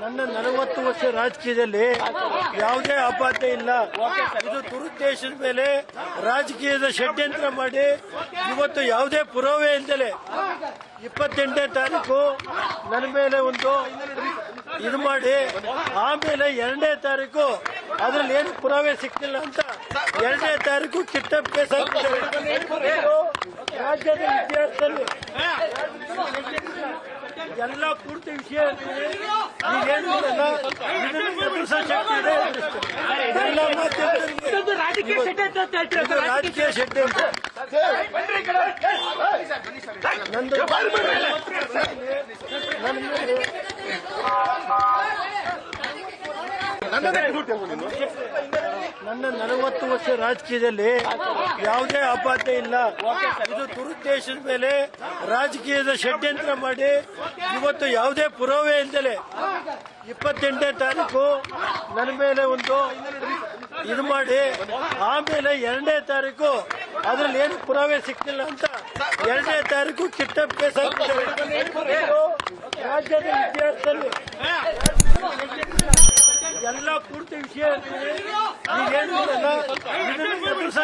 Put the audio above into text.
ನನ್ನ ನಲವತ್ತು ವರ್ಷ ರಾಜಕೀಯದಲ್ಲಿ ಯಾವುದೇ ಅಪಾತ ಇಲ್ಲ. ಇದು ದುರುದ್ದೇಶದ ಮೇಲೆ ರಾಜಕೀಯದ ಷಡ್ಯಂತ್ರ ಮಾಡಿ ಇವತ್ತು ಯಾವುದೇ ಪುರಾವೆ ಇಲ್ದಲೆ ಇಪ್ಪತ್ತೆಂಟನೇ ತಾರೀಕು ನನ್ನ ಮೇಲೆ ಒಂದು ಇದು ಮಾಡಿ, ಆಮೇಲೆ ಎರಡನೇ ತಾರೀಕು ಅದ್ರಲ್ಲಿ ಏನು ಪುರಾವೆ ಸಿಕ್ಕಿಲ್ಲ ಅಂತ ಎರಡನೇ ತಾರೀಕು ಕಿಟ್ಟ ಕೇಸ್ ರಾಜ್ಯದ ಇತಿಹಾಸದಲ್ಲಿ ಎಲ್ಲ ಪೂರ್ತಿ ವಿಷಯ ರಾಜಕೀಯ ಶೆಟ್ಟಿ ಅಂತ ಇದೊಂದು ರಾಜಕೀಯ ಷಡ್ಯಂತ್ರ ಅಂತ. ಹೇಳ್ತೀರಾ ನಂದು ನನ್ನ ನಲವತ್ತು ವರ್ಷ ರಾಜಕೀಯದಲ್ಲಿ ಯಾವುದೇ ಆಪಾತ ಇಲ್ಲ. ಇದು ದುರುದ್ದೇಶದ ಮೇಲೆ ರಾಜಕೀಯದ ಷಡ್ಯಂತ್ರ ಮಾಡಿ ಇವತ್ತು ಯಾವುದೇ ಪುರಾವೆ ಇಲ್ದಲೆ ಇಪ್ಪತ್ತೆಂಟನೇ ತಾರೀಕು ನನ್ನ ಮೇಲೆ ಒಂದು ಇದು ಮಾಡಿ, ಆಮೇಲೆ ಎರಡನೇ ತಾರೀಕು ಅದ್ರಲ್ಲಿ ಏನು ಪುರಾವೆ ಸಿಕ್ತಿಲ್ಲ ಅಂತ ಎರಡನೇ ತಾರೀಕು ಕಿಟ್ಟಪ್ ಕೇಸ್ ರಾಜ್ಯದ ಇತಿಹಾಸದಲ್ಲಿ ಎಲ್ಲ ಪೂರ್ತಿ ವಿಷಯ ರಾಜಕೀಯ ಈಗೇನು ಅಂತ ಇದನ್ನ ಎದುರಿಸೋ